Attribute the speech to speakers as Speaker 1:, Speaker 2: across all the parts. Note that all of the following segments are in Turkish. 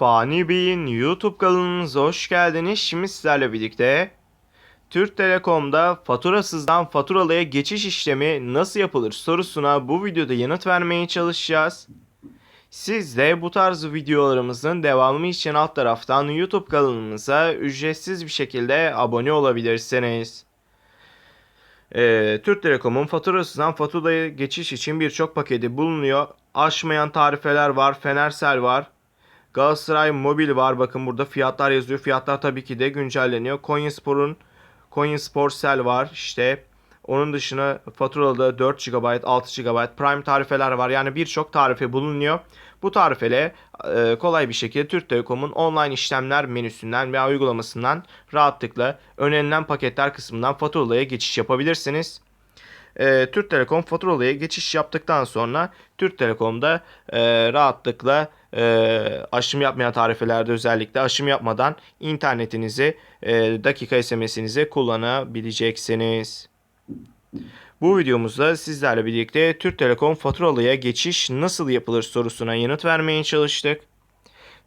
Speaker 1: Fani Bey'in YouTube kanalınıza hoş geldiniz. Şimdi sizlerle birlikte Türk Telekom'da faturasızdan faturalıya geçiş işlemi nasıl yapılır sorusuna bu videoda yanıt vermeye çalışacağız. Siz de bu tarz videolarımızın devamı için alt taraftan YouTube kanalımıza ücretsiz bir şekilde abone olabilirsiniz. Ee, Türk Telekom'un faturasından faturaya geçiş için birçok paketi bulunuyor. Aşmayan tarifeler var, Fenersel var. Galatasaray Mobil var. Bakın burada fiyatlar yazıyor. Fiyatlar tabii ki de güncelleniyor. Konyaspor'un Konyaspor var işte. Onun dışında faturalı 4 GB, 6 GB Prime tarifeler var. Yani birçok tarife bulunuyor. Bu tarifele e, kolay bir şekilde Türk Telekom'un online işlemler menüsünden veya uygulamasından rahatlıkla önerilen paketler kısmından faturalıya geçiş yapabilirsiniz. E, Türk Telekom faturalıya geçiş yaptıktan sonra Türk Telekom'da e, rahatlıkla e, aşım yapmayan tarifelerde özellikle aşım yapmadan internetinizi e, dakika SMS'inizi kullanabileceksiniz. Bu videomuzda sizlerle birlikte Türk Telekom faturalıya geçiş nasıl yapılır sorusuna yanıt vermeye çalıştık.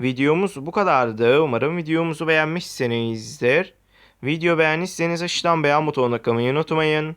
Speaker 1: Videomuz bu kadardı. Umarım videomuzu beğenmişsinizdir. Video beğendiyseniz aşağıdan beğen butonuna tıklamayı unutmayın.